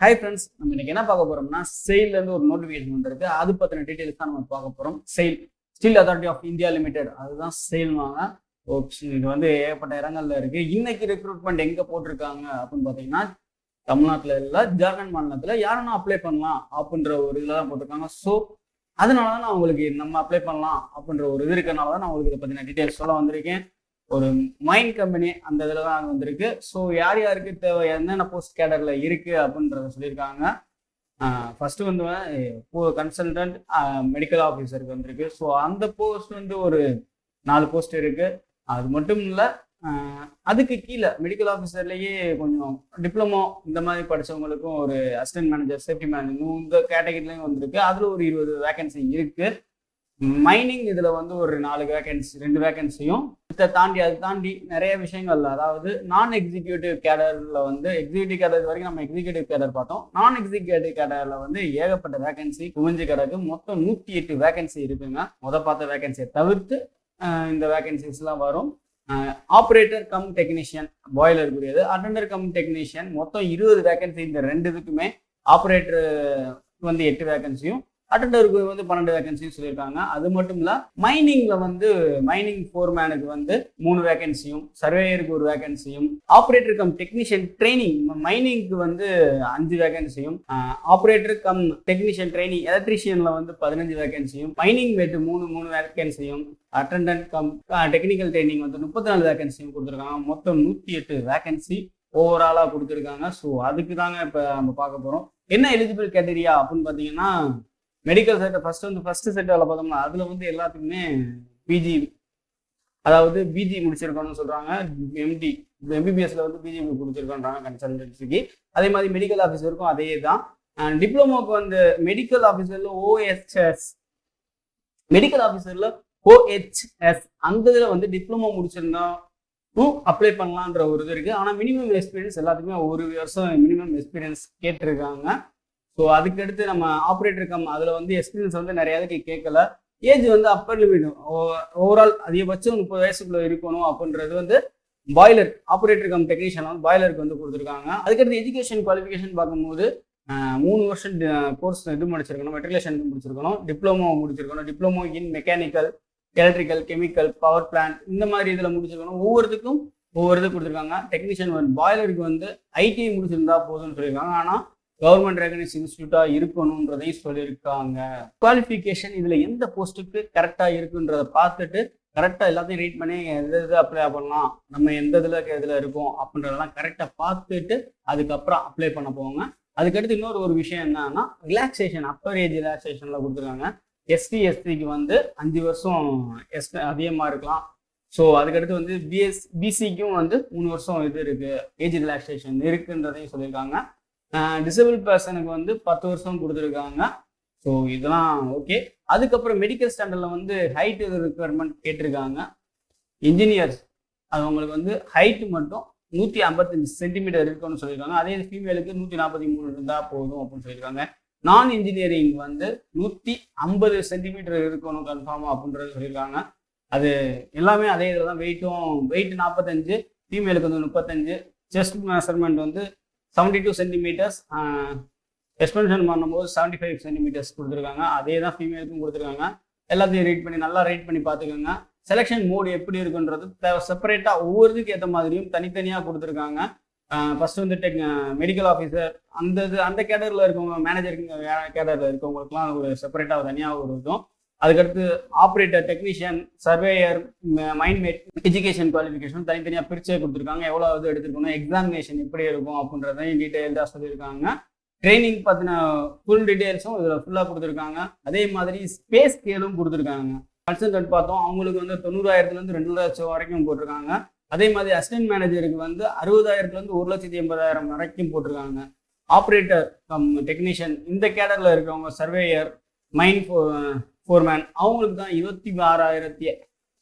Hi friends நம்ம இன்னைக்கு என்ன பார்க்க போறோம்னா செயல்ல இருந்து ஒரு நோட்டிஃபிகேஷன் வந்திருக்கு. அது பத்தின டீடைல்ஸ் தான் நம்ம பார்க்க போறோம். SAIL steel authority of India limited அதுதான் செயல்வாங்க இது வந்து ஏகப்பட்ட இடங்கள்ல இருக்கு. இன்னைக்கு ரெக்ரூட்மெண்ட் எங்க போட்டிருக்காங்க அப்படின்னு பாத்தீங்கன்னா தமிழ்நாட்டுல இல்ல ஜார்க்கண்ட் மாநிலத்துல யாரெல்லாம் அப்ளை பண்ணலாம் அப்படின்ற ஒரு இதுல தான் போட்டிருக்காங்க. ஸோ அதனால தான் நான் உங்களுக்கு நம்ம அப்ளை பண்ணலாம் அப்படின்ற ஒரு இது இருக்கனால தான் நான் உங்களுக்கு இதை பத்தின டீடைல்ஸ் சொல்ல வந்திருக்கேன். ஒரு மைண்ட் கம்பெனி அந்த இதில் தான் வந்திருக்கு. ஸோ யார் யாருக்கு தேவை என்னென்ன போஸ்ட் கேடரில் இருக்குது அப்படின்றத சொல்லியிருக்காங்க. ஃபஸ்ட்டு வந்து கன்சல்டன்ட் மெடிக்கல் ஆஃபீஸருக்கு வந்திருக்கு. ஸோ அந்த போஸ்ட் வந்து ஒரு நாலு போஸ்ட் இருக்குது அது மட்டும் இல்லை அதுக்கு கீழே மெடிக்கல் ஆஃபீஸர்லேயே கொஞ்சம் டிப்ளமோ இந்த மாதிரி படிச்சவங்களுக்கும் ஒரு அசிஸ்டன்ட் மேனேஜர் சேஃப்டி மேனேஜர் இந்த கேட்டகரிலையும் வந்திருக்கு. அதில் ஒரு இருபது வேகன்சி இருக்குது மைனிங் இதில் வந்து ஒரு நாலு வேகன்சி ரெண்டு வேகன்சியும் இதை தாண்டி அது தாண்டி நிறைய விஷயங்கள் அதாவது நான் எக்ஸிக்யூட்டிவ் கேடரில் வந்து எக்ஸிக்யூட்டிவ் கேடர் வரைக்கும் நம்ம எக்ஸிக்யூட்டிவ் கேடர் பார்த்தோம். நான் எக்ஸிக்யூட்டிவ் கேடரில் வந்து ஏகப்பட்ட வேகன்சி குவிஞ்சு கிடக்கு. மொத்தம் நூற்றி எட்டு வேகன்சி இருக்குங்க. முத பார்த்த வேகன்சியை தவிர்த்து இந்த வேகன்சிஸ்லாம் வரும். ஆப்ரேட்டர் கம் டெக்னீஷியன் பாய்லர் கூடியது. அட்டண்டர் கம் டெக்னீஷியன் மொத்தம் இருபது வேகன்சி இந்த ரெண்டு இதுக்குமே ஆப்ரேட்டர் வந்து எட்டு வேகன்சியும் அட்டண்டருக்கு வந்து பன்னெண்டு வேகன்சியும் சொல்லியிருக்காங்க. அது மட்டும் இல்ல மைனிங்ல வந்து மைனிங் ஃபோர்மேனுக்கு வந்து மூணு வேகன்சியும் சர்வேயருக்கு ஒரு வேகன்சியும் ஆப்ரேட்டர் கம் டெக்னீஷியன் ட்ரைனிங் மைனிங்க்கு வந்து அஞ்சு வேகன்சியும் ஆப்ரேட்டர் கம் டெக்னீஷியன் ட்ரைனிங் எலக்ட்ரீஷியன்ல வந்து பதினஞ்சு வேகன்சியும் மைனிங் வெட்டு மூணு மூணு வேகன்சியும் அட்டண்டன்ட் கம் டெக்னிக்கல் ட்ரைனிங் வந்து முப்பத்தி நாலு வேகன்சியும் கொடுத்துருக்காங்க. மொத்தம் நூற்றி எட்டு வேகன்சி ஓவராலாக கொடுத்துருக்காங்க. ஸோ அதுக்கு தாங்க இப்போ நம்ம பார்க்க போகிறோம் என்ன எலிஜிபிள் கேட்டரியா அப்படின்னு பார்த்தீங்கன்னா மெடிக்கல் செட் ஃபர்ஸ்ட் வந்து ஃபர்ஸ்ட் செட்டில் வேலை பார்த்தோம்னா அதில் வந்து எல்லாத்துக்குமே பிஜி அதாவது பிஜி முடிச்சிருக்கணும்னு சொல்கிறாங்க எம்டி எம்பிபிஎஸ்ல வந்து பிஜி முடிச்சிருக்கோன்றாங்க கன்சல்டன்சிக்கு அதே மாதிரி மெடிக்கல் ஆஃபீஸருக்கும் அதே தான் டிப்ளமோக்கு வந்து மெடிக்கல் ஆஃபீஸரில் ஓஎச்எஸ் மெடிக்கல் ஆஃபீஸரில் ஓஹெச்எஸ் அந்த இதில் வந்து டிப்ளமோ முடிச்சிருந்தோம் அப்ளை பண்ணலான்ற ஒரு இது இருக்குது ஆனால் மினிமம் எக்ஸ்பீரியன்ஸ் எல்லாத்துக்குமே ஒரு வருஷம் மினிமம் எக்ஸ்பீரியன்ஸ் கேட்டிருக்காங்க. ஸோ அதுக்கு அடுத்து நம்ம ஆப்ரேட்டர் கம் அதில் வந்து எக்ஸ்பீரியன்ஸ் வந்து நிறைய இதுக்கு கேட்கல ஏஜ் வந்து அப்பர் லிமிட் ஓவரால் அதிகபட்சம் முப்பது வயசுக்குள்ளே இருக்கணும் அப்படின்றது வந்து பாய்லர் ஆப்ரேட்டர் கம் டெக்னீஷியன் வந்து பாய்லருக்கு வந்து கொடுத்துருக்காங்க. அதுக்கடுத்து எஜுகேஷன் குவாலிஃபிகேஷன் பார்க்கும்போது மூணு வருஷம் கோர்ஸ் இது முடிச்சிருக்கணும் மெட்ரிகுலேஷன் முடிச்சிருக்கணும் டிப்ளமோ முடிச்சிருக்கணும் diploma in mechanical electrical chemical power plant இந்த மாதிரி இதில் முடிச்சிருக்கணும். ஒவ்வொருத்துக்கும் ஒவ்வொரு இது கொடுத்துருக்காங்க. டெக்னீஷியன் வந்து பாய்லருக்கு வந்து ஐடிஐ முடிச்சிருந்தா போதும்னு சொல்லியிருக்காங்க. ஆனால் கவர்மெண்ட் ரெகனைஸ் இன்ஸ்டியூட்டா இருக்கணுன்றதையும் சொல்லியிருக்காங்க. குவாலிஃபிகேஷன் இதுல எந்த போஸ்ட்டுக்கு கரெக்டா இருக்குன்றத பார்த்துட்டு கரெக்டாக எல்லாத்தையும் ரீட் பண்ணி எந்த இது அப்ளை பண்ணலாம் நம்ம எந்த இதில் இதில் இருக்கோம் அப்படின்றதெல்லாம் கரெக்டாக பார்த்துட்டு அதுக்கப்புறம் அப்ளை பண்ண போவாங்க. அதுக்கடுத்து இன்னொரு ஒரு விஷயம் என்னன்னா ரிலாக்ஸேஷன் அப்பர் ஏஜ் ரிலாக்ஸேஷனில் கொடுத்துருக்காங்க. எஸ்டி எஸ்டிக்கு வந்து அஞ்சு வருஷம் எஸ் அதிகமாக இருக்கலாம். ஸோ அதுக்கடுத்து வந்து பிஎஸ் பிசிக்கும் வந்து மூணு வருஷம் இது இருக்குது ஏஜ் ரிலாக்ஸேஷன் இருக்குன்றதையும் சொல்லியிருக்காங்க. டிசபிள் பர்சனுக்கு வந்து பத்து வருஷம் கொடுத்துருக்காங்க. ஸோ இதெல்லாம் ஓகே அதுக்கப்புறம் மெடிக்கல் ஸ்டாண்டர்டில் வந்து ஹைட் ரெக்குவயர்மெண்ட் கேட்டிருக்காங்க. இன்ஜினியர்ஸ் அது அவங்களுக்கு வந்து ஹைட் மட்டும் நூற்றி ஐம்பத்தஞ்சு சென்டிமீட்டர் இருக்குன்னு சொல்லியிருக்காங்க. அதே ஃபீமேலுக்கு நூற்றி நாற்பத்தி மூணு இருந்தால் போதும் அப்படின்னு சொல்லியிருக்காங்க. நான் இன்ஜினியரிங் வந்து நூற்றி ஐம்பது சென்டிமீட்டர் இருக்கணும் கன்ஃபார்மாக அப்படின்றது சொல்லியிருக்காங்க. அது எல்லாமே அதே இதில் தான் வெயிட்டும் வெயிட் நாற்பத்தஞ்சு ஃபீமேலுக்கு வந்து முப்பத்தஞ்சு. செஸ்ட் மெஷர்மெண்ட் வந்து செவன்டி டூ சென்டிமீட்டர்ஸ் எக்ஸ்பென்ஷன் பண்ணும்போது செவன்டி ஃபைவ் சென்டிமீட்டர்ஸ் கொடுத்துருக்காங்க. அதே தான் ஃபீமேலுக்கும் கொடுத்துருக்காங்க. எல்லாத்தையும் ரீட் பண்ணி நல்லா ரீட் பண்ணி பார்த்துக்கோங்க. செலெக்ஷன் மோடு எப்படி இருக்குன்றது செப்பரேட்டாக ஒவ்வொருத்துக்கு ஏற்ற மாதிரியும் தனித்தனியாக கொடுத்துருக்காங்க. ஃபஸ்ட் வந்து டெக் மெடிக்கல் ஆஃபீஸர் அந்த இது அந்த கேடரில் இருக்கவங்க மேனேஜருக்கு கேடரில் இருக்கவங்களுக்குலாம் ஒரு செப்பரேட்டாக தனியாக ஒரு இதுவும். அதுக்கடுத்து operator technician surveyor mind education qualification தனித்தனியாக பிரிச்சே கொடுத்துருக்காங்க. எவ்வளோ இது எடுத்துருக்கணும் எக்ஸாமினேஷன் எப்படி இருக்கும் அப்படின்றதையும் டீட்டெயில்டாக சொல்லியிருக்காங்க. ட்ரைனிங் பற்றின ஃபுல் டீட்டெயில்ஸும் இதில் ஃபுல்லாக கொடுத்துருக்காங்க. அதே மாதிரி ஸ்பேஸ் ஸ்கேலும் கொடுத்துருக்காங்க. கன்சல்டன்ட் பார்த்தோம் அவங்களுக்கு வந்து தொண்ணூறாயிரத்துலேருந்து ரெண்டு லட்சம் வரைக்கும் போட்டிருக்காங்க. அதே மாதிரி அசிஸ்டன்ட் மேனேஜருக்கு வந்து அறுபதாயிரத்துலேருந்து ஒரு லட்சத்தி எண்பதாயிரம் வரைக்கும் போட்டிருக்காங்க. ஆப்ரேட்டர் கம் டெக்னீஷியன் இந்த கேடரில் இருக்கிறவங்க சர்வேயர் மைண்ட் ஃபோர்மேன் அவங்களுக்கு தான் இருபத்தி ஆறாயிரத்தி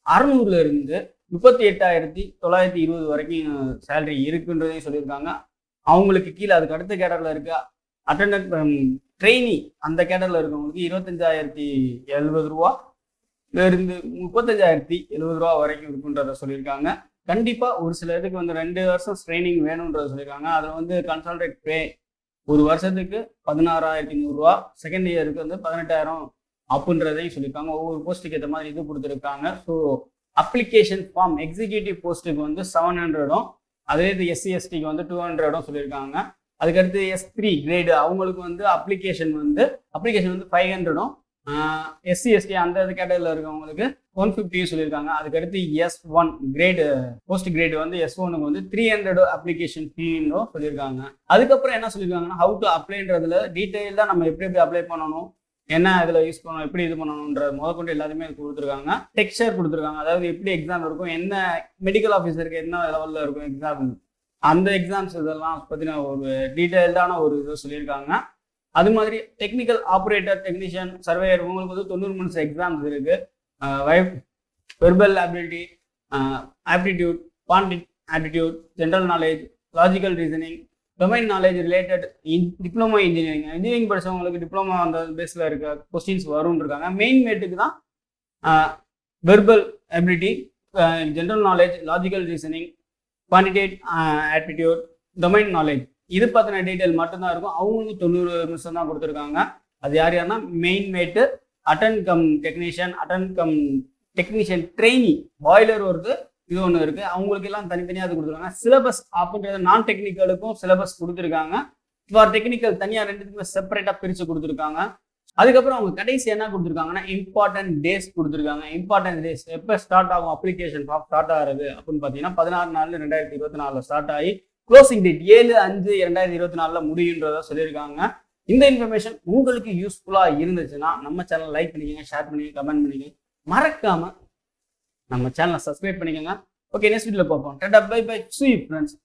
அறநூறுல இருந்து முப்பத்தி எட்டாயிரத்தி தொள்ளாயிரத்தி இருபது வரைக்கும் சேலரி இருக்குன்றதையும் சொல்லியிருக்காங்க. அவங்களுக்கு கீழே அதுக்கு அடுத்த கேடரில் இருக்க அட்டண்டன்ட் ட்ரெயினி um, அந்த கேடரில் இருக்கவங்களுக்கு இருபத்தஞ்சாயிரத்தி எழுபது ரூபா இருந்து முப்பத்தஞ்சாயிரத்தி எழுபது ரூபா வரைக்கும் இருக்குன்றத சொல்லியிருக்காங்க. கண்டிப்பாக ஒரு சில இதுக்கு வந்து ரெண்டு வருஷம் ட்ரைனிங் வேணுன்றத சொல்லியிருக்காங்க. அதில் வந்து கன்சல்டேட் பே ஒரு வருஷத்துக்கு பதினாறாயிரத்தி நூறுரூவா செகண்ட் இயருக்கு வந்து பதினெட்டாயிரம் அப்படின்றதையும் சொல்லியிருக்காங்க ஒவ்வொரு போஸ்ட்டுக்கு ஏற்ற மாதிரி இது கொடுத்துருக்காங்க. ஸோ அப்ளிகேஷன் ஃபார்ம் எக்ஸிக்யூட்டிவ் போஸ்ட்டுக்கு வந்து செவன் ஹண்ட்ரடும் அதே இது எஸ்சி எஸ்டிக்கு வந்து டூ ஹண்ட்ரடும் சொல்லியிருக்காங்க அதுக்கடுத்து எஸ் த்ரீ கிரேடு அவங்களுக்கு வந்து அப்ளிகேஷன் வந்து அப்ளிகேஷன் வந்து ஃபைவ் ஹண்ட்ரடும் எஸ்சி எஸ்டி அந்த இது கேட்டகரியில் இருக்கவங்களுக்கு ஒன் ஃபிஃப்டியும் சொல்லியிருக்காங்க அதுக்கடுத்து S one grade post grade வந்து எஸ் ஒனுக்கு வந்து த்ரீ ஹண்ட்ரட் அப்ளிகேஷன் ஃபீன்னு சொல்லியிருக்காங்க அதுக்கப்புறம் என்ன சொல்லியிருக்காங்கன்னா ஹவு டு அப்ளைன்றதுல டீட்டெயிலாக நம்ம எப்படி எப்படி அப்ளை பண்ணணும் என்ன இதில் யூஸ் பண்ணணும் எப்படி இது பண்ணணுன்ற முதற்கொண்டு எல்லாத்தையுமே கொடுத்துருக்காங்க. டெக்ஸ்டர் கொடுத்துருக்காங்க. அதாவது எப்படி எக்ஸாம் இருக்கும் என்ன மெடிக்கல் ஆஃபீஸருக்கு என்ன லெவலில் இருக்கும் எக்ஸாம் அந்த எக்ஸாம்ஸ் இதெல்லாம் பற்றின ஒரு டீட்டெயில்டான ஒரு இது சொல்லியிருக்காங்க. அது மாதிரி டெக்னிக்கல் ஆப்ரேட்டர் டெக்னீஷியன் சர்வேயர் உங்களுக்கு வந்து தொண்ணூறு மினிட்ஸ் எக்ஸாம்ஸ் இருக்கு. Verbal ability aptitude Pandit aptitude general knowledge logical reasoning domain knowledge related diploma engineering engineering படிச்சவங்களுக்கு டிப்ளமோ அந்த பேஸில் இருக்க கொஸ்டின்ஸ் வரும்னு இருக்காங்க மெயின் மேட்டுக்கு தான் verbal ability general knowledge logical reasoning quantitative aptitude domain knowledge இது பற்றின டீட்டெயில் மட்டும்தான் இருக்கும். அவங்களுக்கும் தொண்ணூறு நிமிஷம் தான் கொடுத்துருக்காங்க. அது யார் யாருன்னா மெயின் மேட்டு attender cum technician attender cum technician trainee boiler ஒருத்தர் இது ஒன்று இருக்குது அவங்களுக்கு எல்லாம் தனித்தனியாக அது கொடுத்துருக்காங்க. சிலபஸ் அப்படின்றது நான் டெக்னிக்கலுக்கும் சிலபஸ் கொடுத்துருக்காங்க. ஃபார் டெக்னிக்கல் தனியாக ரெண்டுத்துக்குமே செப்பரேட்டாக பிரித்து கொடுத்துருக்காங்க. அதுக்கப்புறம் அவங்க கடைசி என்ன கொடுத்துருக்காங்கன்னா இம்பார்ட்டன்ட் டேஸ் கொடுத்துருக்காங்க. இம்பார்ட்டன்ட் டேஸ் எப்போ ஸ்டார்ட் ஆகும்? அப்ளிகேஷன் ஃபார்ம் ஸ்டார்ட் ஆகுது அப்படின்னு பார்த்தீங்கன்னா பதினாறு நாலு ரெண்டாயிரத்தி இருபத்தி நாலில் ஸ்டார்ட் ஆகி க்ளோசிங் டேட் ஏழு அஞ்சு இரண்டாயிரத்தி இருபத்தி நாலில் முடியுன்றத சொல்லியிருக்காங்க. இந்த இன்ஃபர்மேஷன் உங்களுக்கு யூஸ்ஃபுல்லாக இருந்துச்சுன்னா நம்ம சேனல் லைக் பண்ணிக்கோங்க ஷேர் பண்ணிக்கோங்க கமெண்ட் பண்ணிக்கோங்க. மறக்காமல் நம்ம சேனலை சப்ஸ்கிரைப் பண்ணிக்கோங்க. ஓகே நெக்ஸ்ட் வீடியோவில் பார்ப்போம். டேட்டா பை பை சூ ஃப்ரெண்ட்ஸ்